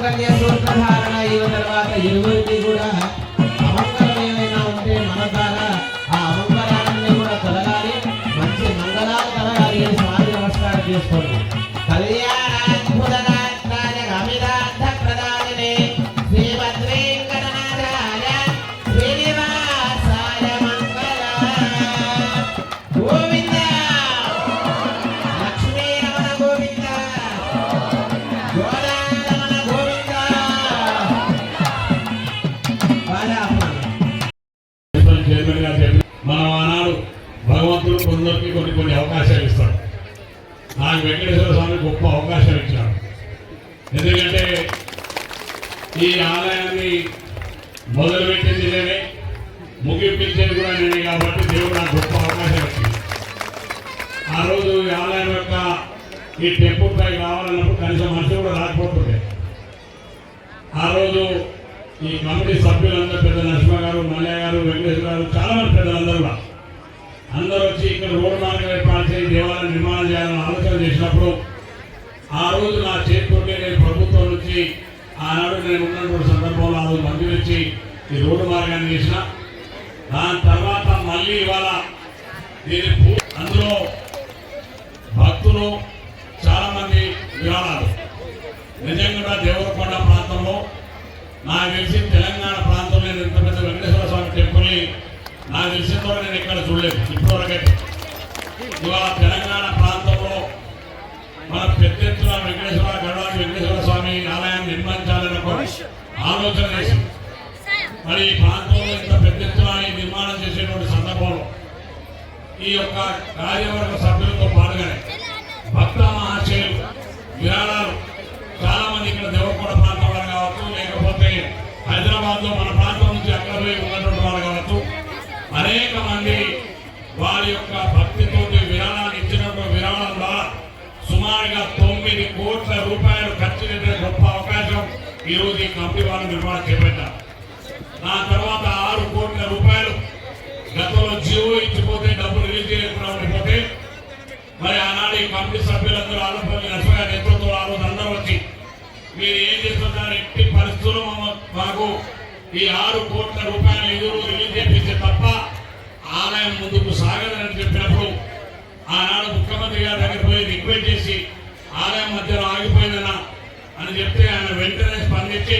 మాంగళ్య సూత్రధారణ అయిన తర్వాత ఇరువురికి కూడా అమంగళం ఏమైనా ఉంటే మన ద్వారా ఆ అమంగళాలన్నీ కూడా తొలగాలి మంచి మంగళాలు కలగాలి అని స్వామి నమస్కారం చేసుకోండి కళ్యాణ చైర్మన్ గారు చెప్పి మనం ఆనాడు భగవంతుడు కొందరికి కొన్ని కొన్ని అవకాశాలు ఇస్తాడు. నాకు వెంకటేశ్వర స్వామి గొప్ప అవకాశం ఇచ్చాడు. ఎందుకంటే ఈ ఆలయాన్ని మొదలుపెట్టింది నేనే ముగింపించేది కూడా నేనే కాబట్టి దేవుడు నాకు గొప్ప అవకాశం ఇచ్చింది ఆ రోజు ఈ ఆలయం యొక్క ఈ టెంపుల్ పై కావాలన్నప్పుడు కనీసం మనిషి కూడా రాకపోతుండే. ఆ రోజు ఈ కమిటీ సభ్యులందరూ పెద్ద నరసింహ గారు మల్లయ్య గారు వెంకటేశ్వర గారు చాలా మంది పెద్దలందరూ కూడా అందరూ వచ్చి ఇక్కడ రోడ్డు మార్గం ఏర్పాటు చేసి దేవాలయం నిర్మాణం చేయాలని ఆలోచన చేసినప్పుడు ఆ రోజు నా చేతితోటే నేను ప్రభుత్వం నుంచి ఆనాడు నేను ఉన్నటువంటి సందర్భంలో ఆ రోజు మంజూరు వచ్చి ఈ రోడ్డు మార్గాన్ని చేసిన. దాని తర్వాత మళ్ళీ ఇవాళ దీని అందులో భక్తులు చాలామంది విరాళాలు. నిజంగా దేవరకొండ నాకు తెలిసి తెలంగాణ ప్రాంతంలో ఇంత పెద్ద వెంకటేశ్వర స్వామి టెంపుల్ని నాకు తెలిసినంత నేను ఎక్కడ చూడలేదు ఇప్పటివరకైతే. ఇవాళ తెలంగాణ ప్రాంతంలో మన పెద్ద ఎత్తున వెంకటేశ్వర గడవాడి వెంకటేశ్వర స్వామి ఆలయాన్ని నిర్మించాలని ఒక ఆలోచన చేసి మరి ఈ ప్రాంతంలో ఇంత పెద్ద ఎత్తున ఈ నిర్మాణం చేసేటువంటి సందర్భంలో ఈ యొక్క కార్యవర్గ సభ్యులతో పాటుగానే భక్త మహాశయులు విరాళాలు హైదరాబాద్లో మన ప్రాంతం నుంచి అక్కడ పోయి ఉన్నటువంటి వారు కావచ్చు. అనేక మంది వారి యొక్క భక్తితోటి విరాళాన్ని ఇచ్చినటువంటి విరాళం ద్వారా సుమారుగా తొమ్మిది కోట్ల రూపాయలు ఖర్చు పెట్టే గొప్ప అవకాశం ఈరోజు ఈ కంపెనీ వాళ్ళు నిర్మాణం చేపట్టారు. దాని తర్వాత ఆరు కోట్ల రూపాయలు గతంలో జీవో ఇచ్చిపోతే డబ్బులు రిలీజ్ చేయకుండా ఉండిపోతే మరి ఆనాడు ఈ కమిటీ సభ్యులందరూ ఆలోపల్లి నరసింహ నేతృత్వంలో ఆ రోజు అందరూ వచ్చి మీరు ఏం చేస్తున్నారు? ఎట్టి పరిస్థితులు మాకు ఈ ఆరు కోట్ల రూపాయలు ఎదురు రిలీజ్ చేపిస్తే తప్ప ఆలయం ముందుకు సాగదని చెప్పినప్పుడు ఆనాడు ముఖ్యమంత్రి గారి దగ్గర పోయి రిక్వెస్ట్ చేసి ఆలయం మధ్యలో ఆగిపోయిందన్న అని చెప్తే ఆయన వెంటనే స్పందించి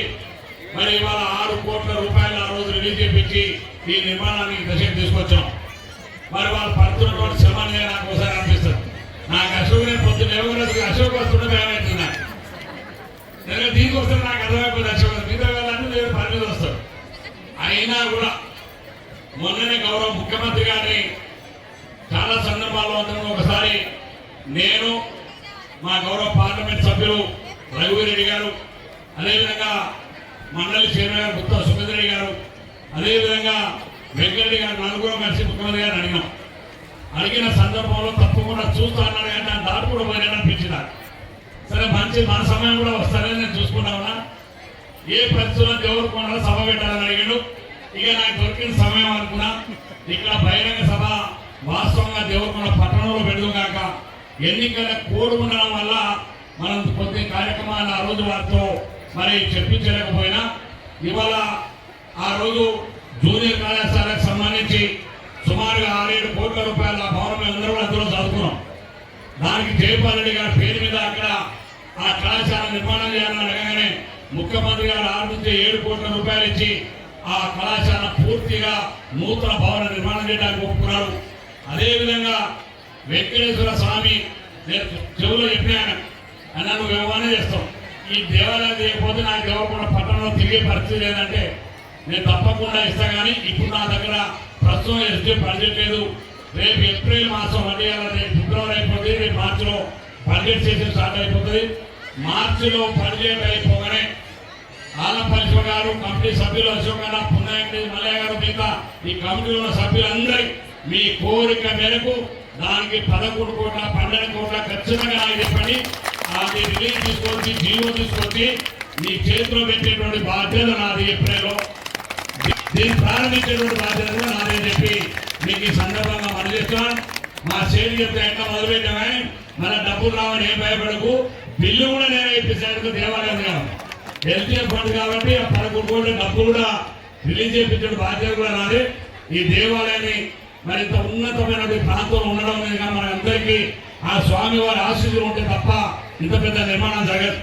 మరి ఇవాళ ఆరు కోట్ల రూపాయలు ఆ రోజు రిలీజ్ చేపించి ఈ నిర్మాణానికి దశకు తీసుకొచ్చాం. మరి వాళ్ళు పడుతున్నటువంటి శ్రమని నాకు ఒకసారి అనిపిస్తుంది. నాకు అశోక్ నేను పొద్దున్న ఎవరు అశోక్ వస్తుంటే ఏమవుతున్నా నేను దీనికి వస్తే నాకు అర్థమైపోతుంది అశోక్. మిగతా వాళ్ళని పని మీద వస్తాడు అయినా కూడా మొన్ననే గౌరవ ముఖ్యమంత్రి గారిని చాలా సందర్భాల్లో అందరం ఒకసారి నేను మా గౌరవ పార్లమెంట్ సభ్యులు రఘువీరెడ్డి గారు అదేవిధంగా మండలి చైర్మన్ గారు గుత్తా సుమేంద్ర గారు అదేవిధంగా వెంకరెడ్డి గారు నలుగురు కలిసి ముఖ్యమంత్రి గారు అడిగినాం. అడిగిన సందర్భంలో తప్పకుండా చూస్తా అన్నాడు కానీ దాని దాటి కూడా పోయినా అనిపించింది సరే మంచి మన సమయం కూడా వస్తారని నేను చూసుకుంటా ఉన్నా. ఏ పరిస్థితుల్లో ఎవరు కొనాలో సభ పెట్టాలని అడిగాడు? ఇక నాకు దొరికిన సమయం అనుకున్నా. ఇక్కడ బహిరంగ సభ వాస్తవంగా దేవరకొండ పట్టణంలో పెడదు కాక ఎన్నికల కోడ్ ఉండడం వల్ల మనం కొద్ది కార్యక్రమాలు ఆ రోజు వారితో మరి చెప్పించలేకపోయినా ఇవాళ ఆ రోజు జూనియర్ కళాశాలకు సంబంధించి సుమారుగా ఆరేడు కోట్ల రూపాయల భవనం మేము అందరూ అందులో చదువుకున్నాం. దానికి జయపాల్ రెడ్డి గారి పేరు మీద అక్కడ ఆ కళాశాల నిర్మాణం చేయాలని అడగగానే ముఖ్యమంత్రి గారు ఆరు నుంచి ఏడు కోట్ల రూపాయలు ఇచ్చి ఆ కళాశాల పూర్తిగా నూతన భవన నిర్మాణం చేయడానికి ఒప్పుకున్నారు. అదేవిధంగా వెంకటేశ్వర స్వామి నేను చెవులో చెప్పినాను అన్న నువ్వు వ్యవహారం చేస్తాం ఈ దేవాలయం చేయకపోతే నాకు ఇవ్వకుండా పట్టణంలో తిరిగే పరిస్థితి లేదంటే నేను తప్పకుండా ఇస్తాను కానీ ఇప్పుడు నా దగ్గర ప్రస్తుతం ఎస్టీ బడ్జెట్ లేదు. రేపు ఏప్రిల్ మాసం అంటే రేపు ఫిబ్రవరి అయిపోతుంది రేపు మార్చిలో బడ్జెట్ సెషన్ స్టార్ట్ అయిపోతుంది. మార్చిలో బడ్జెట్ అయిపోతుంది ఆలపల్లి గారు కమిటీ సభ్యులు అశోక్ గారు పున్నాయండి మల్లయ్య గారు మిగతా ఈ కమిటీలో ఉన్న సభ్యులందరి మీ కోరిక మేరకు దానికి పదకొండు కోట్ల పన్నెండు కోట్ల ఖచ్చితంగా నాకు చెప్పండి. అది రిలీజ్ తీసుకొచ్చి జీవో తీసుకొచ్చి మీ చేతిలో పెట్టేటువంటి బాధ్యత నాది ఏప్రిల్లో. దీన్ని ప్రారంభించేటువంటి బాధ్యత కూడా నాదే చెప్పి మీకు ఈ సందర్భంగా మనం చేస్తున్నాం మా సేవ చెప్తే ఎట్లా మొదలుపెట్టామని మన డబ్బులు రావని ఏం భయపడకు. బిల్లు కూడా నేను ఇప్పించాను దేవాలయం కావాలి ఎల్టీఎఫ్ ఫండ్ కాబట్టి ఆ పదకొండు కోట్ల డబ్బు కూడా రిలీజ్ చేయించడం బాధ్యత కూడా రాదు ఈ దేవాలయాన్ని మరి ఇంత ఉన్నతమైన ప్రాంతంలో ఉండడం అనేది మన అందరికీ ఆ స్వామి వారి ఆశీస్సులు ఉంటే తప్ప ఇంత పెద్ద నిర్మాణం జరగదు.